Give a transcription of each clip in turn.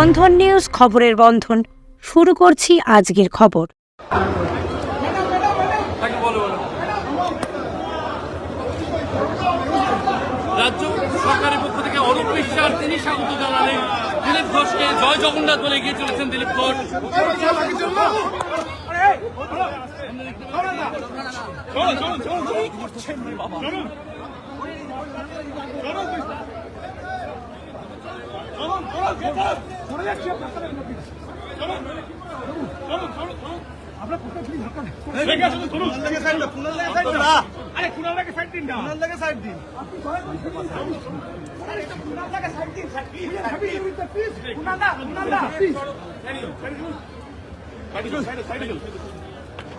বন্ধন news খবরের বন্ধন শুরু করছি আজকের খবর রাজ্য সরকারের পক্ষ থেকে অরূপ বিশ্বাস তিনি স্বাগত জানালেন দিলীপ ঘোষকে জয় জগন্নাথ বলে এগিয়ে চলেছেন দিলীপ ঘোষ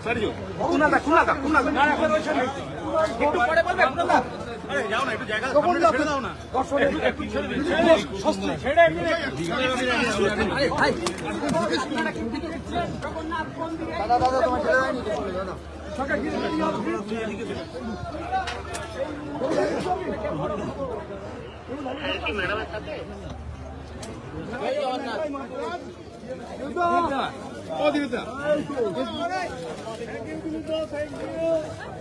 সাইড কুনাদা কুনাদা কুনাদা একটু পরে বলবে কুনাদা তখন দাদা দাদা তোমার ছেড়ে দেয়নি দাদা ম্যাডামের সাথে ও দিবিতা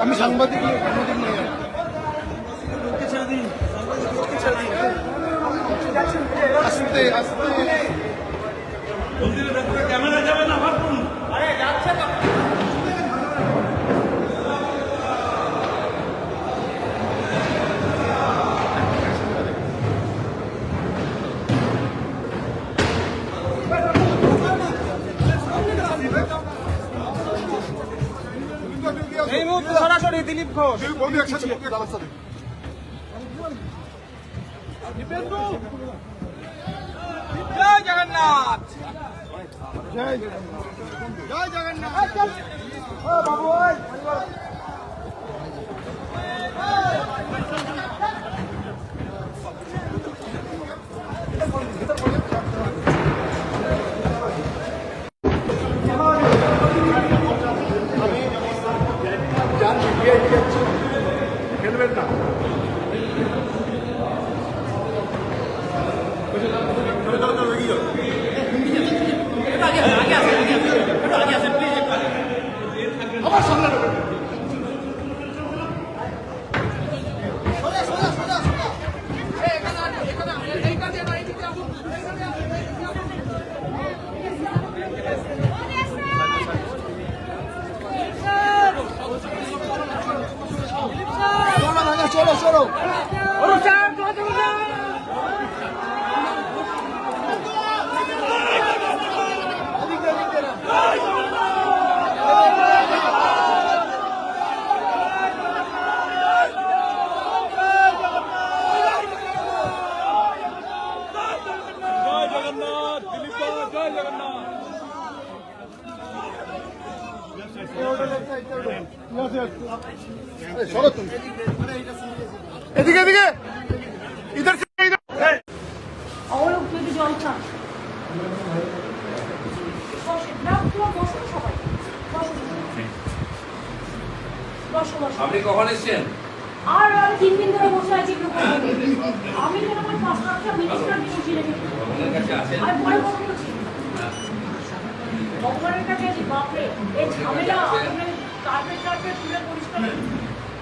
আমি সাংবাদিক সাংবাদিক নই ক্যামেরা যাবে এই দিলীপ ঘোষ বৌদি একসাথে বৌদি দাদার সাথে জয় জগন্নাথ জয় জয় জগন্নাথ খেলবেন না চলো চলো জয় জগন্নাথ দিলীপ ঘোষ জয় জগন্নাথ চলো তুমি এদিকে এদিকে ইধার সে ইধার অবলোক যদি জল খান বসে গ্রাম তোমার বসুন সবাই বসুন বসো বসো আপনি কখন এসছেন আর আমি তিন দিন ধরে বসে আছি একটু করে। আমি তো আমার পাঁচ সাতটা মিনিস্টার বসিয়ে রেখেছি। ভগবানের কাছে আছেন? আর পরে বসে করছি ভগবানের কাছে আছি বাপরে এই ঝামেলা কার্পেট টার্পেট তুলে পরিষ্কার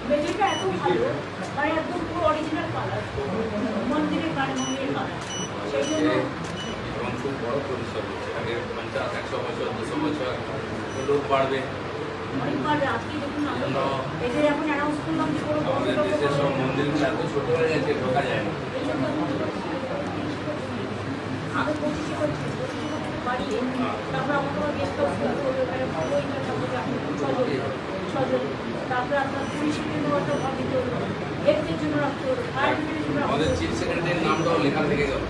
মেঝেটা এত ভালো মানে একদম পুরো অরিজিনাল কালার মন্দিরের কালার মন্দিরের কালার সেই জন্য এবং খুব বড় পরিসর আগে পঞ্চাশ একশো বছর দুশো বছর লোক বাড়বে। আমাদের দেশের সব মন্দিরগুলো এত ছোট আমাদের চিফ সেক্রেটারির নামটাও লেখা থেকে গেল।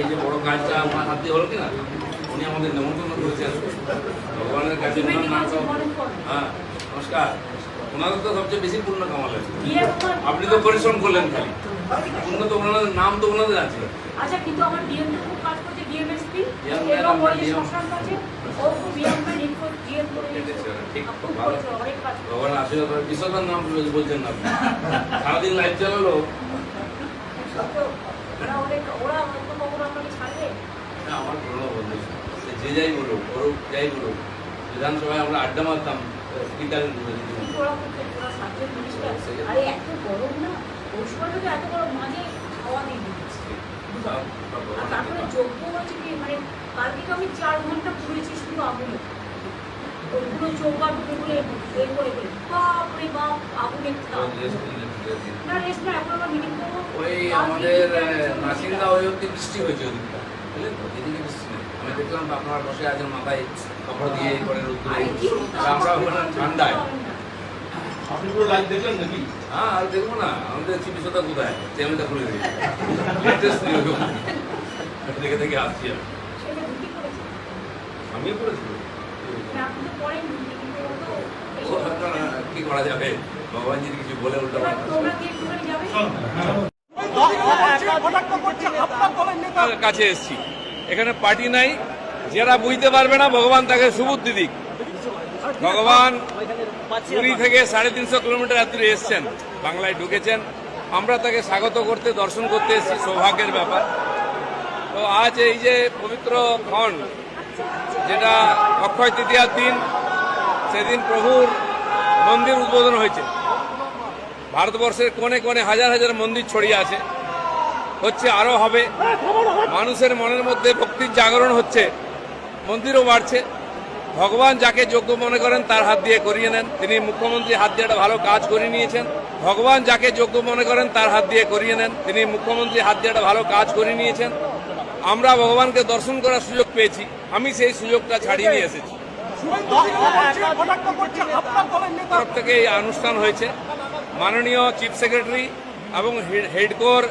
এই যে বড় কাজটা আমার হাত হলো কিনা? উনি আমাদের নেমন্তন্ন করেছেন। ভগবানের কাছে. হ্যাঁ নমস্কার। ওনার তো সবচেয়ে বেশি পূর্ণ কামালেন। দিয়ে আমার- আপনি তো পরিশ্রম করলেন খালি। পূর্ণ তো ওনাদের নাম তো ওনাদের আছে। আচ্ছা কিন্তু আমার ডিএম তো খুব কাজ করছে ডিএমএসপি এবং ওই যে DM শ্মশান ও খুব ডিএম ম্যান ইনফো ডিএম করে ঠিক আছে, খুব ভালো। ভগবান আশীর্বাদ বিশ্বকার নাম বলছেন না। সারাদিন লাইভ চালালো তো ওরা অনেক ওরা অনেক কখনো আপনাকে ছাড়বে? আমার পুরোনো বন্ধু সে যে যাই বলুক করুক যাই বলুক বিধানসভায় আমরা আড্ডা মারতাম ওই যোগ্য হচ্ছে কি মানে আমাদের নাসিন্দা ওই বৃষ্টি হয়েছে ওদিকটা বুঝলেন বৃষ্টি দেখলাম আপনারা বসে আছেন মাথায় কাপড় দিয়ে? আর আমরা ওখানে ঠান্ডায় আপনি পুরো লাইভ দেখলেন নাকি হ্যাঁ আর দেখব না আমাদের কোথায় খুলে দেখে দেখে আসছি আমি আমিও করেছি মানে কি করা যাবে ভগবান যদি কিছু বলে উল্টো কাছে এসেছি এখানে পার্টি নাই। যারা বুঝতে পারবে না, ভগবান তাকে সুবুদ্ধি দিক। ভগবান পুরী থেকে সাড়ে তিনশো কিলোমিটার দূরে এসছেন, বাংলায় ঢুকেছেন। আমরা তাকে স্বাগত করতে, দর্শন করতে এসেছি, সৌভাগ্যের ব্যাপার। তো আজ এই যে পবিত্র ক্ষণ, যেটা অক্ষয় তৃতীয়ার দিন, সেদিন প্রভুর মন্দির উদ্বোধন হয়েছে। ভারতবর্ষের কোণে কোণে হাজার হাজার মন্দির ছড়িয়ে আছে। হচ্ছে আরও হবে। মানুষের মনের মধ্যে ভক্তির জাগরণ হচ্ছে, মন্দিরও বাড়ছে। ভগবান যাকে যোগ্য মনে করেন, তার হাত দিয়ে করিয়ে নেন। তিনি মুখ্যমন্ত্রী হাত দিয়ে একটা ভালো কাজ করে নিয়েছেন। ভগবান যাকে যোগ্য মনে করেন, তার হাত দিয়ে করিয়ে নেন। তিনি মুখ্যমন্ত্রী হাত দিয়ে একটা ভালো কাজ করে নিয়েছেন। আমরা ভগবানকে দর্শন করার সুযোগ পেয়েছি। আমি সেই সুযোগটা ছাড়িয়ে নিয়ে এসেছি। তরফ থেকে এই অনুষ্ঠান হয়েছে। মাননীয় চিফ সেক্রেটারি এবং হেড- হেডকোর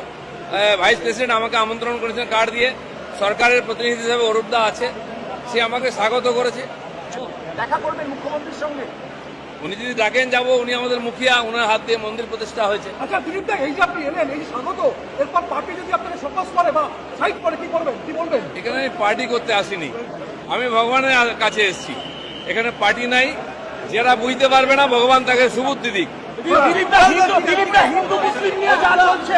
ভাইস প্রেসিডেন্ট আমাকে আমন্ত্রণ করেছেন কার্ড দিয়ে। সরকারের প্রতিনিধি হিসেবে অরূপদা আছে সে আমাকে স্বাগত করেছে। দেখা করবেন মুখ্যমন্ত্রীর সঙ্গে। উনি যদি ডাকেন যাব উনি আমাদের মুখিয়া ওনার হাত দিয়ে মন্দির প্রতিষ্ঠা হয়েছে। আচ্ছা দিলীপ দা এই যে আপনি এলেন এই স্বাগত এরপর পার্টি যদি আপনাকে সকাশ করে বা সাইড করে কি করবেন? কি বলবেন? এখানে আমি পার্টি করতে আসিনি। আমি ভগবানের কাছে এসেছি। এখানে পার্টি নাই। যারা বুঝতে পারবে না ভগবান তাকে সুবুদ্ধি দিক। হিন্দু দিলীপ দা হিন্দু মুসলিম নিয়ে যা চলছে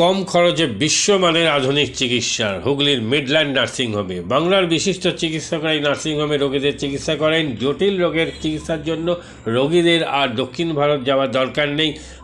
কম খরচে বিশ্বমানের আধুনিক চিকিৎসার হুগলির মিডল্যান্ড নার্সিংহোমে। বাংলার বিশিষ্ট চিকিৎসকরা এই নার্সিংহোমে রোগীদের চিকিৎসা করেন। জটিল রোগের চিকিৎসার জন্য রোগীদের আর দক্ষিণ ভারত যাওয়ার দরকার নেই।